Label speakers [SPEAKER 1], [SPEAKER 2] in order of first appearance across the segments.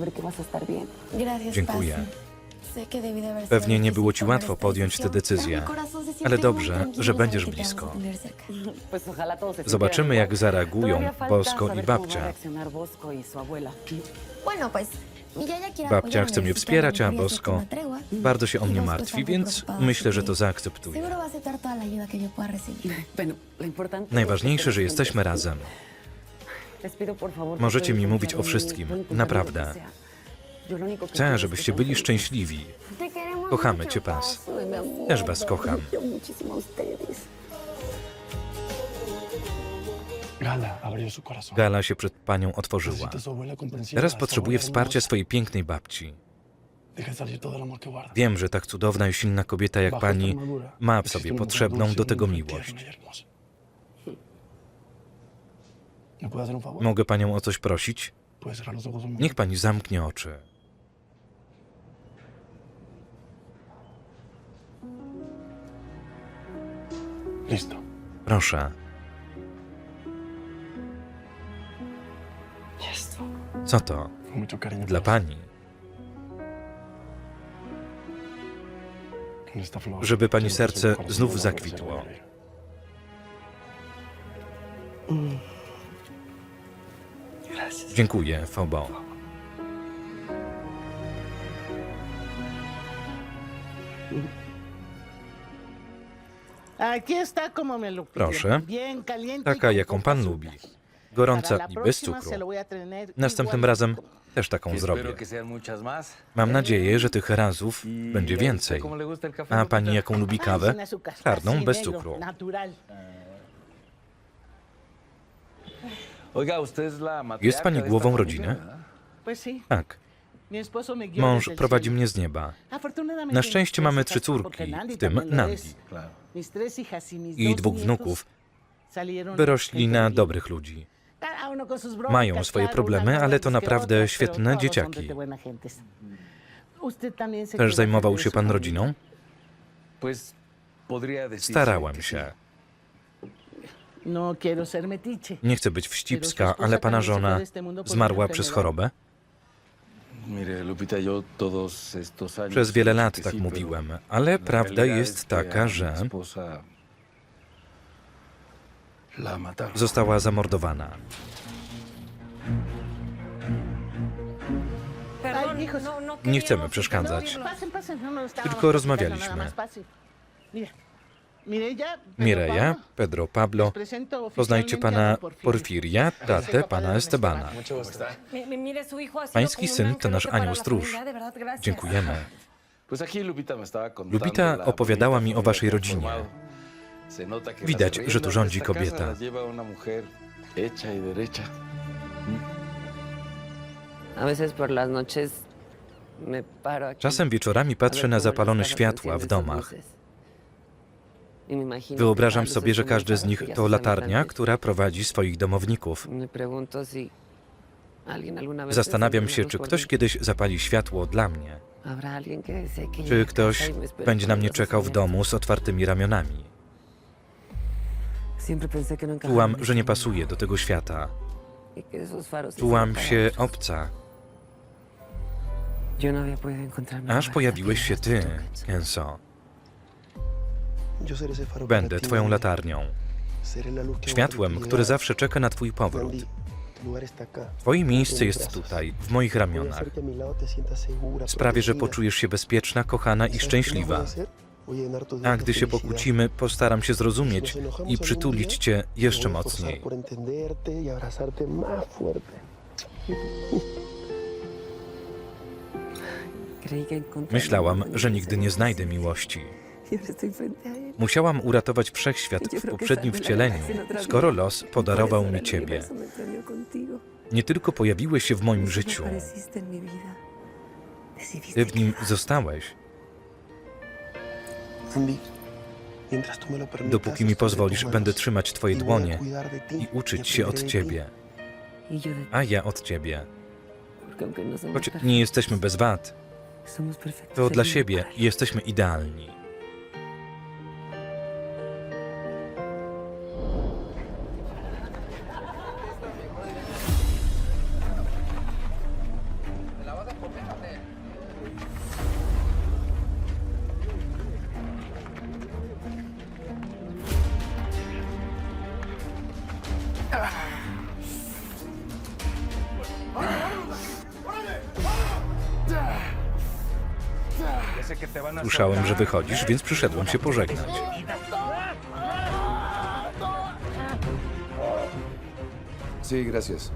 [SPEAKER 1] saber que vas a estar bien.
[SPEAKER 2] Dziękuję. Pewnie nie było ci łatwo podjąć tę decyzję, ale dobrze, że będziesz blisko.
[SPEAKER 1] Pues ojalá todos se
[SPEAKER 2] Zobaczymy, jak zareagują Bosko i babcia.
[SPEAKER 1] y.
[SPEAKER 2] Babcia chce mnie wspierać, a Bosko bardzo się o mnie martwi, więc myślę, że to zaakceptuje. Najważniejsze, że jesteśmy razem. Możecie mi mówić o wszystkim, naprawdę. Chcę, żebyście byli szczęśliwi. Kochamy cię, Paz. Też was kocham.
[SPEAKER 3] Gala
[SPEAKER 2] się przed panią otworzyła. Teraz potrzebuje wsparcia swojej pięknej babci. Wiem, że tak cudowna i silna kobieta jak pani ma w sobie potrzebną do
[SPEAKER 3] una
[SPEAKER 2] tego
[SPEAKER 3] mujer
[SPEAKER 2] miłość.
[SPEAKER 3] tierna y hermosa. ¿Me puede hacer un favor?
[SPEAKER 2] Mogę panią o coś prosić? Niech pani zamknie oczy.
[SPEAKER 3] Listo.
[SPEAKER 2] Proszę. Co to? Dla pani. Żeby pani serce znów zakwitło. Dziękuję,
[SPEAKER 4] pidieron.
[SPEAKER 2] Proszę.
[SPEAKER 4] Y
[SPEAKER 2] Taka, jaką pan lubi. Gorąca i bez cukru. Następnym razem też taką
[SPEAKER 5] Espero
[SPEAKER 2] zrobię. Mam nadzieję, że tych razów
[SPEAKER 5] Y
[SPEAKER 2] będzie więcej. A
[SPEAKER 5] Lupita?
[SPEAKER 2] pani jaką lubi kawę? Czarną, bez cukru. Jest pani głową rodziny? Tak. Mąż prowadzi mnie z nieba. Na szczęście mamy trzy córki, w tym Nandi.
[SPEAKER 4] y
[SPEAKER 2] I dwóch wnuków wyrośli na dobrych ludzi. Mają swoje problemy, ale to naprawdę świetne dzieciaki. Też zajmował
[SPEAKER 4] frente
[SPEAKER 2] się pan rodziną? Starałem się. Nie chcę być wścibska, ale pana żona zmarła przez chorobę? Przez wiele lat tak mówiłem, ale prawda jest taka, że została zamordowana.
[SPEAKER 4] Ay, hijos.
[SPEAKER 2] Nie chcemy przeszkadzać.
[SPEAKER 4] No, no,
[SPEAKER 2] Tylko rozmawialiśmy. Mireja, Pedro, Pablo, poznajcie pana. Porfiria, tatę pana Estebana.
[SPEAKER 6] Pański syn to nasz anioł stróż.
[SPEAKER 2] Dziękujemy.
[SPEAKER 5] La
[SPEAKER 2] opowiadała mi o waszej rodzinie. Widać, że tu rządzi kobieta.
[SPEAKER 5] y
[SPEAKER 1] aquí
[SPEAKER 2] Czasem wieczorami patrzę na zapalone światła w domach.
[SPEAKER 1] luces. Y me imagino que
[SPEAKER 2] Wyobrażam sobie, że każdy z nich to latarnia, która prowadzi swoich domowników. Zastanawiam się, czy ktoś kiedyś zapali światło dla mnie. Czy ktoś
[SPEAKER 1] y
[SPEAKER 2] będzie na mnie czekał w domu z otwartymi ramionami.
[SPEAKER 1] No
[SPEAKER 2] Czułam, że nie pasuje do tego świata.
[SPEAKER 1] y
[SPEAKER 2] Czułam się obca,
[SPEAKER 1] no
[SPEAKER 2] aż pojawiłeś się ty,
[SPEAKER 1] llegaste
[SPEAKER 2] Będę twoją latarnią, światłem, które zawsze czeka na twój powrót. Twoje miejsce jest tutaj, w moich ramionach. Sprawię, że poczujesz się bezpieczna, kochana i
[SPEAKER 3] ¿Sabes qué más voy a
[SPEAKER 2] szczęśliwa.
[SPEAKER 3] a
[SPEAKER 2] gdy się pokłócimy, postaram się zrozumieć i przytulić cię jeszcze mocniej.
[SPEAKER 3] y
[SPEAKER 2] Myślałam, że nigdy nie znajdę miłości. Musiałam uratować wszechświat w poprzednim wcieleniu, skoro los podarował mi ciebie. Nie tylko pojawiłeś się w moim życiu, ty w nim zostałeś. Dopóki mi pozwolisz, będę trzymać twoje dłonie i
[SPEAKER 3] y
[SPEAKER 2] uczyć się od ciebie, a ja od ciebie.
[SPEAKER 1] no
[SPEAKER 2] Choć nie jesteśmy bez wad, to dla siebie jesteśmy idealni. Słyszałem, że wychodzisz, więc przyszedłem się pożegnać.
[SPEAKER 6] Sí, gracias.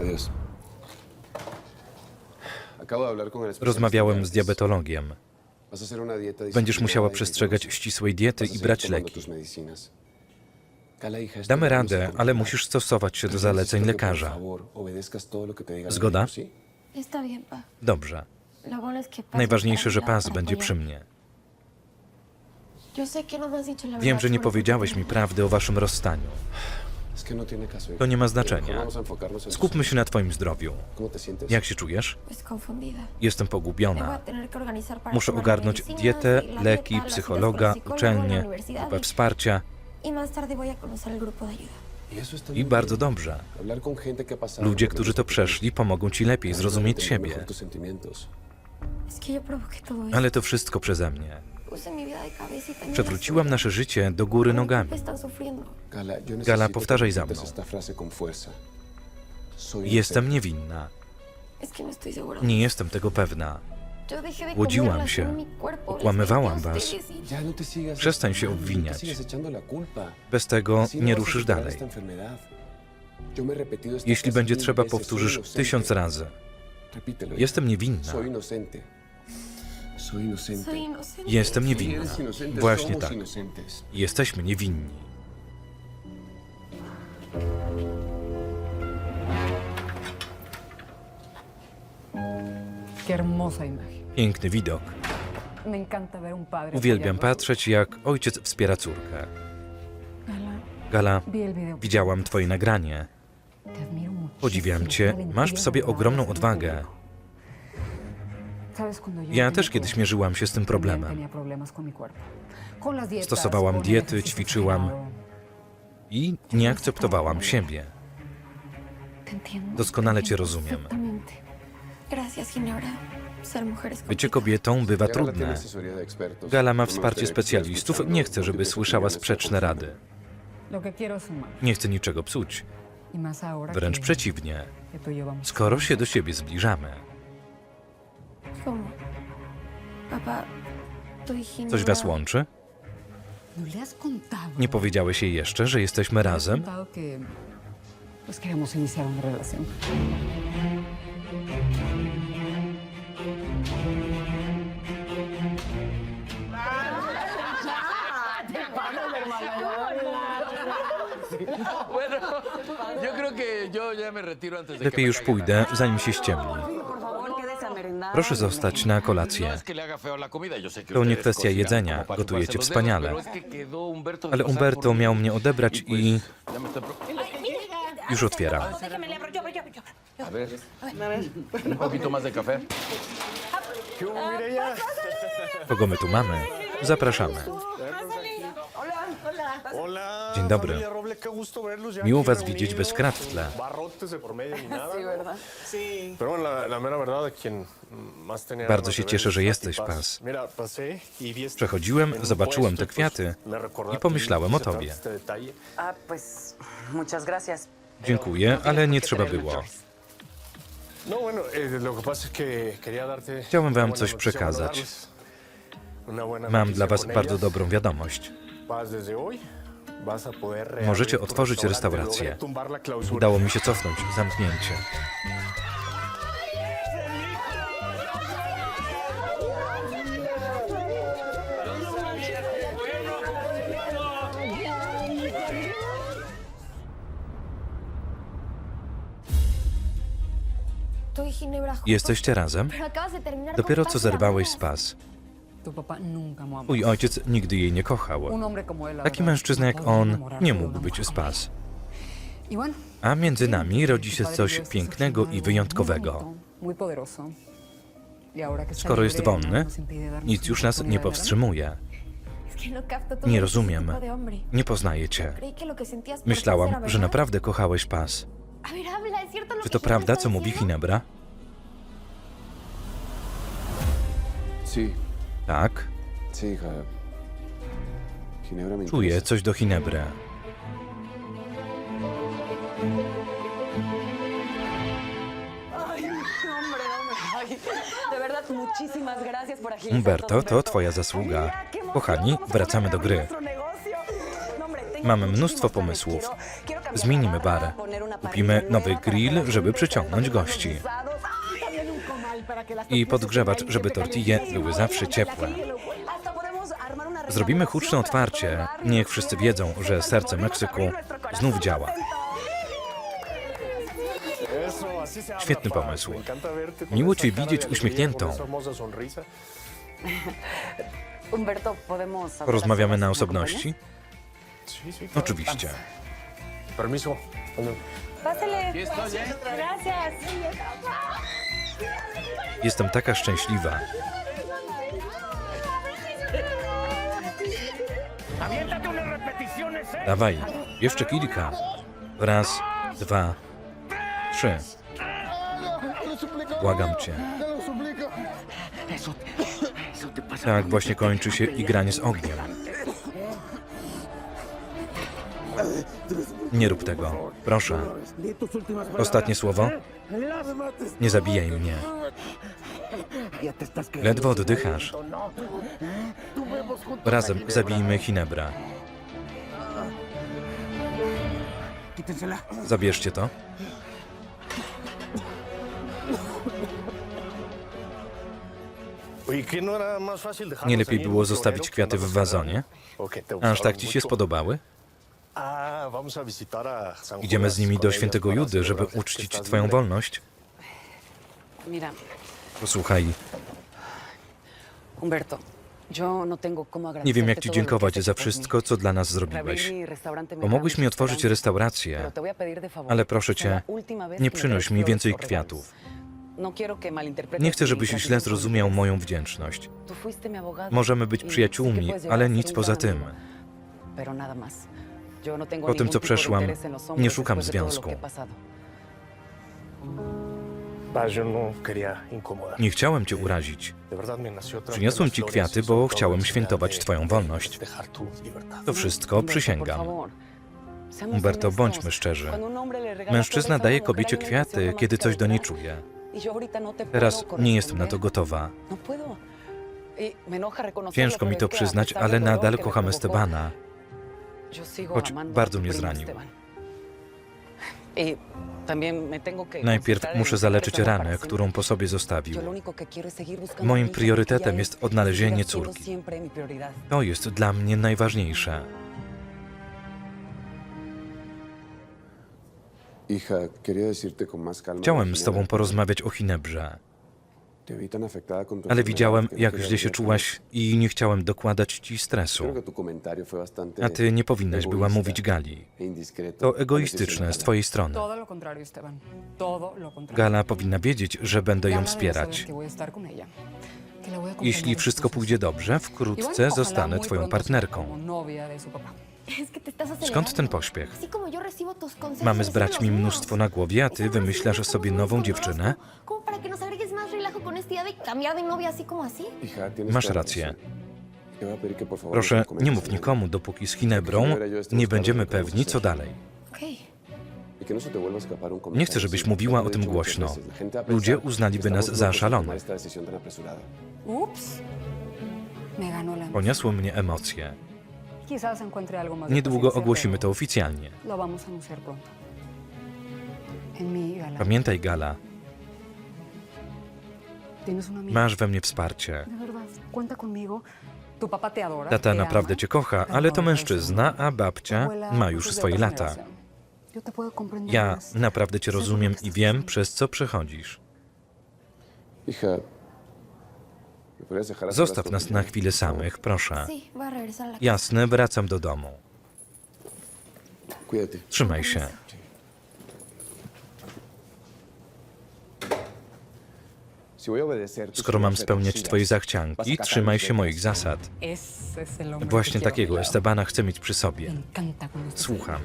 [SPEAKER 6] Adiós.
[SPEAKER 2] Rozmawiałem z diabetologiem. Będziesz musiała przestrzegać ścisłej diety i brać leki. Damy radę, ale musisz stosować się do zaleceń lekarza. Zgoda? Dobrze. Najważniejsze, że pas będzie przy mnie.
[SPEAKER 7] No
[SPEAKER 2] Wiem, że nie powiedziałeś mi prawdy o waszym rozstaniu.
[SPEAKER 6] No.
[SPEAKER 2] To nie ma znaczenia. Skupmy się na twoim zdrowiu. Jak się czujesz? Jestem pogubiona. Muszę ogarnąć dietę,
[SPEAKER 7] y
[SPEAKER 2] leki, psychologa, uczelnię, grupę
[SPEAKER 7] y-
[SPEAKER 2] wsparcia
[SPEAKER 7] Y más tarde voy a conocer el grupo de ayuda.
[SPEAKER 6] Y
[SPEAKER 2] i bardzo dobrze. Ludzie, którzy to przeszli, pomogą ci lepiej zrozumieć siebie.
[SPEAKER 6] mejor tus sentimientos.
[SPEAKER 7] Es que yo provoqué todo eso.
[SPEAKER 2] Ale to wszystko przeze mnie.
[SPEAKER 7] Puse mi vida de cabeza y la
[SPEAKER 2] Przewróciłam nasze życie do góry nogami.
[SPEAKER 7] están sufriendo.
[SPEAKER 6] Gala,
[SPEAKER 2] powtarzaj za mną. Jestem.
[SPEAKER 7] Es
[SPEAKER 2] niewinna.
[SPEAKER 7] que no estoy segura.
[SPEAKER 2] Nie jestem tego pewna. Łodziłam się. Okłamywałam was.
[SPEAKER 7] y-
[SPEAKER 6] no
[SPEAKER 2] Przestań się obwiniać. Bez tego
[SPEAKER 6] no
[SPEAKER 2] nie ruszysz dalej. Jeśli będzie trzeba.
[SPEAKER 6] Soy
[SPEAKER 2] powtórzysz tysiąc razy. Jestem niewinna. Jestem niewinna. Właśnie tak. Jesteśmy niewinni.
[SPEAKER 8] Qué hermosa imagen.
[SPEAKER 2] Piękny widok. Uwielbiam patrzeć, jak ojciec wspiera córkę.
[SPEAKER 8] Gala,
[SPEAKER 2] widziałam twoje nagranie. Podziwiam cię. Masz w sobie ogromną odwagę. Ja też kiedyś mierzyłam się z tym problemem. Stosowałam diety, ćwiczyłam. I nie akceptowałam siebie. Doskonale cię rozumiem. Bycie kobietą bywa trudne. Gala ma
[SPEAKER 6] No
[SPEAKER 2] wsparcie specjalistów. Nie chcę, żeby słyszała sprzeczne rady. Nie chcę niczego psuć.
[SPEAKER 8] Y
[SPEAKER 2] Wręcz przeciwnie.
[SPEAKER 8] y.
[SPEAKER 2] Skoro się do siebie zbliżamy, coś was łączy?
[SPEAKER 8] ¿No?
[SPEAKER 2] Nie powiedziałeś jej jeszcze, że jesteśmy razem?
[SPEAKER 8] pues queremos iniciar una relación.
[SPEAKER 2] Lepiej już pójdę, zanim się ściemni. Proszę zostać na
[SPEAKER 5] No
[SPEAKER 2] kolację. To nie kwestia jedzenia, gotujecie wspaniale. Ale
[SPEAKER 5] pasar
[SPEAKER 2] Umberto miał mnie odebrać
[SPEAKER 5] Y
[SPEAKER 2] i już otwieram. Kogo my tu mamy? Zapraszamy.
[SPEAKER 3] Hola.
[SPEAKER 2] Dzień dobry. Miło was widzieć bez krat w tle. Bardzo się cieszę, że
[SPEAKER 3] es
[SPEAKER 2] jesteś,
[SPEAKER 3] Paz. Y
[SPEAKER 2] Przechodziłem, zobaczyłem te kwiaty i pomyślałem o tobie.
[SPEAKER 9] Ah.
[SPEAKER 2] Dziękuję, ale nie trzeba było.
[SPEAKER 3] No, eh,
[SPEAKER 2] Chciałem wam coś przekazać. Mam dla was bardzo dobrą wiadomość. Możecie otworzyć restaurację. Udało mi się cofnąć zamknięcie. Jesteście razem? Dopiero co zerwałeś z
[SPEAKER 7] Abuelas.
[SPEAKER 2] pas.
[SPEAKER 8] Tu papá nunca amó a
[SPEAKER 2] Mój ojciec nigdy jej nie kochał.
[SPEAKER 8] Un hombre como él, la
[SPEAKER 2] Taki
[SPEAKER 8] verdad,
[SPEAKER 2] mężczyzna
[SPEAKER 8] no
[SPEAKER 2] jak on
[SPEAKER 8] enamorarse
[SPEAKER 2] nie
[SPEAKER 8] de
[SPEAKER 2] mógł
[SPEAKER 8] una
[SPEAKER 2] być
[SPEAKER 8] mujer
[SPEAKER 2] z
[SPEAKER 8] como
[SPEAKER 2] pas.
[SPEAKER 8] él. Y bueno,
[SPEAKER 2] A między nami rodzi się coś pięknego i wyjątkowego.
[SPEAKER 8] Y
[SPEAKER 2] Skoro jest wolny, nic już nas nie powstrzymuje.
[SPEAKER 7] No
[SPEAKER 2] Nie rozumiem. Nie poznaję cię. Myślałam, że naprawdę kochałeś pas.
[SPEAKER 7] A ver, habla, ¿es cierto lo
[SPEAKER 2] Czy to prawda, co mówi? Ginebra?
[SPEAKER 6] Sí,
[SPEAKER 2] Tak, czuję coś do
[SPEAKER 9] agilizar
[SPEAKER 2] Umberto, to twoja zasługa. Kochani, wracamy do gry.
[SPEAKER 9] No,
[SPEAKER 2] Mamy mnóstwo pomysłów. Zmienimy
[SPEAKER 9] la barra,
[SPEAKER 2] bar.
[SPEAKER 9] poner una
[SPEAKER 2] Kupimy nowy grill, żeby przyciągnąć gości. I podgrzewacz, żeby tortille były zawsze ciepłe. Zrobimy huczne otwarcie. Niech wszyscy wiedzą, że serce Meksyku znów działa. Świetny pomysł. Miło cię widzieć uśmiechniętą.
[SPEAKER 9] a
[SPEAKER 2] na
[SPEAKER 9] solas, ¿me
[SPEAKER 2] osobności? Oczywiście.
[SPEAKER 3] Permiso.
[SPEAKER 7] Pásale. Gracias.
[SPEAKER 2] Jestem taka szczęśliwa. Dawaj, jeszcze kilka. Raz, dwa, trzy. Błagam cię. Tak właśnie kończy się igranie z ogniem. Nie rób tego. Proszę. Ostatnie słowo? Nie zabijaj mnie. Ledwo oddychasz. Razem zabijmy Hinebra. Zabierzcie to.
[SPEAKER 3] Oye, ¿qué no era más fácil dejarlos
[SPEAKER 2] Nie lepiej było zostawić kwiaty w wazonie? Aż tak ci się spodobały?
[SPEAKER 3] Ah, vamos a visitar a San
[SPEAKER 2] Idziemy z nimi do świętego Judy, żeby uczcić twoją wolność.
[SPEAKER 9] Mira,
[SPEAKER 2] Posłuchaj,
[SPEAKER 9] Humberto, yo no tengo cómo
[SPEAKER 2] nie wiem jak ci dziękować za wszystko, co dla nas zrobiłeś. Pomogłeś mi otworzyć restaurację, ale proszę cię, nie przynoś mi więcej kwiatów.
[SPEAKER 9] No
[SPEAKER 2] Nie chcę, żebyś źle zrozumiał moją wdzięczność. Możemy być
[SPEAKER 9] y
[SPEAKER 2] przyjaciółmi, ale nic poza tym.
[SPEAKER 9] Yo no
[SPEAKER 2] Po tym, co przeszłam, nie szukam związku.
[SPEAKER 3] no.
[SPEAKER 2] Nie chciałem cię urazić. Przyniosłem ci kwiaty,
[SPEAKER 3] y
[SPEAKER 2] bo chciałem świętować twoją wolność. To wszystko przysięgam. Umberto, bądźmy szczerzy. Mężczyzna daje kobiecie kwiaty, kiedy coś do niej czuje.
[SPEAKER 9] Y no te
[SPEAKER 2] Teraz nie jestem na to gotowa.
[SPEAKER 9] Y
[SPEAKER 2] Ciężko mi to przyznać, ale nadal kocham Estebana. Choć bardzo mnie zranił.
[SPEAKER 9] Y
[SPEAKER 2] Najpierw muszę zaleczyć ranę, którą po sobie zostawił. Moim priorytetem jest
[SPEAKER 9] es-
[SPEAKER 2] odnalezienie córki. To jest dla mnie najważniejsze. Chciałem z tobą porozmawiać o Hinebrze, ale widziałem,
[SPEAKER 6] no
[SPEAKER 2] jak źle się czułaś i nie chciałem dokładać ci stresu. A ty nie powinnaś była mówić Gali.
[SPEAKER 6] e
[SPEAKER 2] To egoistyczne z twojej strony. Gala powinna wiedzieć, że będę ją wspierać. Jeśli wszystko pójdzie dobrze, wkrótce zostanę twoją partnerką. Skąd ten pośpiech? Mamy z braćmi mnóstwo na głowie, a ty wymyślasz sobie nową dziewczynę?
[SPEAKER 7] Con esta idea de cambiar de novia así como así.
[SPEAKER 2] Masz rację. Proszę, nie mów nikomu, dopóki z Hinebrą nie będziemy pewni, co dalej.
[SPEAKER 6] Y no
[SPEAKER 2] Nie chcę, żebyś mówiła o tym głośno. Ludzie uznaliby nas za szalonych.
[SPEAKER 8] Ups. Me ganó la emoción.
[SPEAKER 2] Poniosły mnie emocje.
[SPEAKER 8] Quizás encuentre algo más de
[SPEAKER 2] Niedługo
[SPEAKER 8] paciencia,
[SPEAKER 2] ogłosimy
[SPEAKER 8] pero
[SPEAKER 2] to oficjalnie.
[SPEAKER 8] Lo vamos a anunciar pronto. En mi gala.
[SPEAKER 2] Pamiętaj, Gala. Masz we mnie wsparcie. Tata naprawdę cię kocha, ale to mężczyzna, a babcia ma już swoje lata. Ja naprawdę cię rozumiem i wiem, przez co przechodzisz.
[SPEAKER 6] Hija, ¿me podrías dejar a solas
[SPEAKER 2] Zostaw nas na chwilę samych, proszę. Jasne, wracam do domu. Trzymaj się.
[SPEAKER 6] Si voy a obedecer tus
[SPEAKER 2] Skoro mam spełniać twoje zachcianki, trzymaj się moich zasad. Właśnie takiego. Estebana chcę mieć przy sobie. Słucham.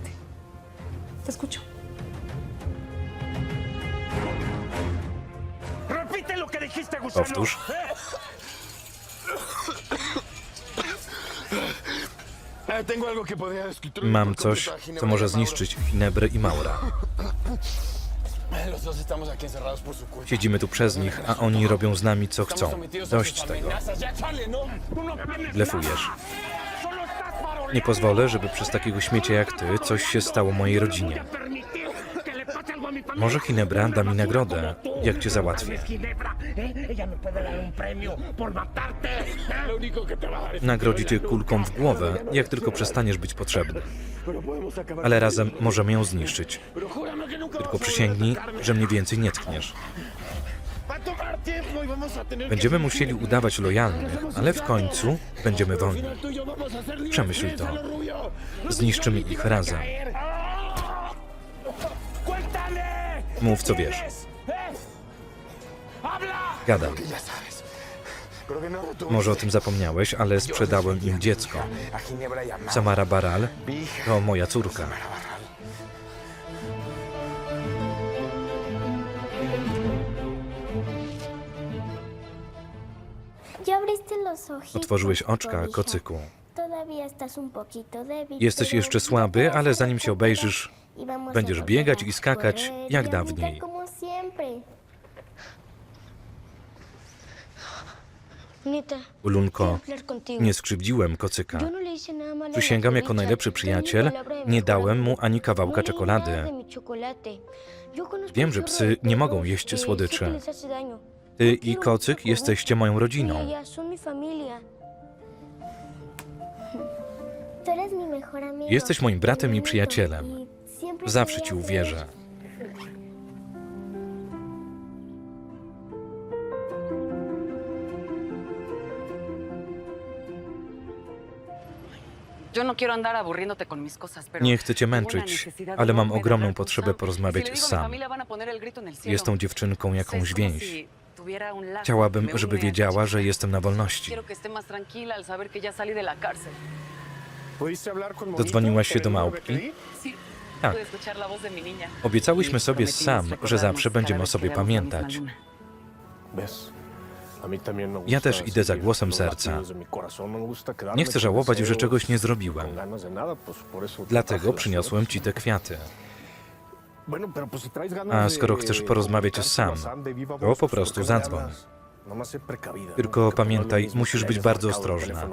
[SPEAKER 2] Powtórz. Mam coś, co może zniszczyć Hinebrę i Maura. Siedzimy tu przez nich, a oni robią z nami co chcą. Dość tego.
[SPEAKER 5] chale, ¿no?
[SPEAKER 2] Blefujesz. Nie pozwolę, żeby przez takiego śmiecia jak ty coś się stało mojej rodzinie. Może Ginebra da mi nagrodę, jak cię załatwię. Nagrodzi cię kulką w głowę, jak tylko przestaniesz być potrzebny. Ale razem możemy ją zniszczyć. Tylko przysięgnij, że mnie więcej nie tkniesz. Będziemy musieli udawać lojalnych, ale w końcu będziemy wolni. Przemyśl to. Zniszczymy ich razem. Mów co wiesz. Gadaj. Może o tym zapomniałeś, ale sprzedałem im dziecko. Samara Baral to moja córka. Otworzyłeś oczka, kocyku. Jesteś jeszcze słaby, ale zanim się obejrzysz, będziesz biegać i skakać jak dawniej. Ulunko, nie skrzywdziłem kocyka. Przysięgam jako najlepszy przyjaciel, nie dałem mu ani kawałka czekolady. Wiem, że psy nie mogą jeść słodyczy. Ty i kocyk jesteście moją rodziną.
[SPEAKER 10] Jesteś moim bratem i przyjacielem.
[SPEAKER 2] Zawsze ci uwierzę.
[SPEAKER 9] No
[SPEAKER 2] Nie chcę cię męczyć, ale mam ogromną potrzebę porozmawiać Sam. Jest tą dziewczynką jakąś więź. Chciałabym, żeby wiedziała, że jestem na wolności. Dodzwoniłaś się do małpki? Tak. Obiecałyśmy sobie z Sam, że zawsze będziemy o sobie pamiętać. Ja też idę za głosem serca. Nie chcę żałować, że czegoś nie zrobiłem. Dlatego przyniosłem ci te kwiaty.
[SPEAKER 3] A skoro chcesz porozmawiać z Sam, to po prostu zadzwoń.
[SPEAKER 2] Tylko pamiętaj, musisz być bardzo ostrożna.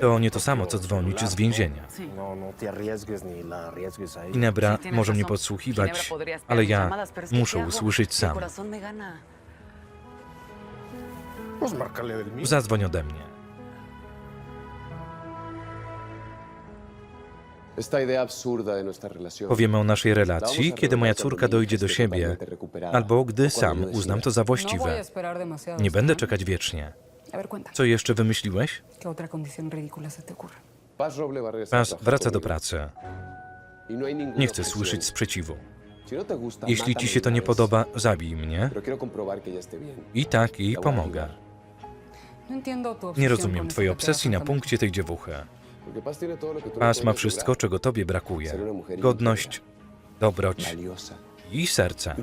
[SPEAKER 2] To nie to samo, co dzwonić z więzienia.
[SPEAKER 9] Tienes
[SPEAKER 2] może mnie podsłuchiwać, ale ja muszę usłyszeć sam. Zadzwoń ode mnie. Powiemy o naszej relacji, kiedy moja córka dojdzie do siebie, albo gdy sam uznam to za
[SPEAKER 8] No
[SPEAKER 2] właściwe. Nie będę czekać wiecznie. Co jeszcze wymyśliłeś? Paz wraca do pracy. Nie chcę słyszeć sprzeciwu. Jeśli ci się to nie podoba, zabij mnie i tak jej pomogę.
[SPEAKER 8] No
[SPEAKER 2] Nie rozumiem twojej obsesji na punkcie tej dziewuchy. Paz ma wszystko, czego tobie brakuje. Godność, dobroć i serce.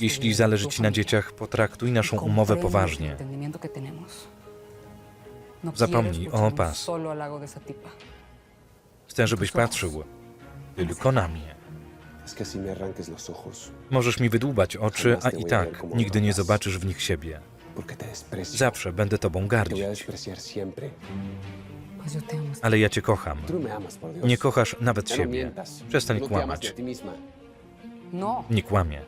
[SPEAKER 2] Jeśli
[SPEAKER 8] y
[SPEAKER 2] zależy ci na dzieciach, potraktuj
[SPEAKER 8] y
[SPEAKER 2] naszą umowę
[SPEAKER 8] comprendes el
[SPEAKER 2] poważnie.
[SPEAKER 8] no
[SPEAKER 2] Zapomnij o
[SPEAKER 8] tipa.
[SPEAKER 2] Chcę, żebyś patrzył tylko na mnie. Możesz mi wydłubać oczy, a i tak nigdy nie zobaczysz w nich siebie. Zawsze będę tobą gardzić, ale ja cię kocham. Nie kochasz nawet siebie. Przestań kłamać.
[SPEAKER 8] No,
[SPEAKER 2] Nie kłamie.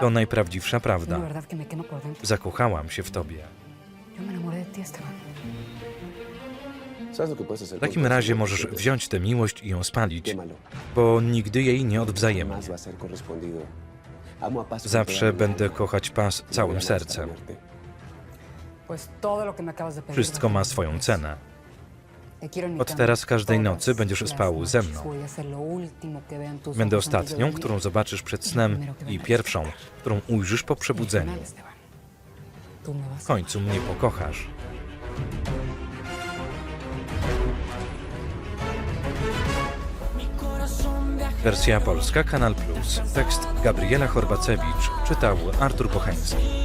[SPEAKER 2] To najprawdziwsza prawda. Zakochałam się w tobie. W takim razie możesz wziąć tę miłość i ją spalić, bo nigdy jej nie odwzajemnię. Zawsze będę kochać Paz całym sercem. Wszystko ma swoją cenę.
[SPEAKER 8] Mi
[SPEAKER 2] Od teraz każdej nocy będziesz spał ze mną. Będę ostatnią, którą zobaczysz przed snem i pierwszą, którą ujrzysz po
[SPEAKER 8] Y
[SPEAKER 2] przebudzeniu. W końcu mnie pokochasz. Wersja polska, Kanal Plus. Tekst Gabriela Chorbacewicz. Czytał Artur Bocheński.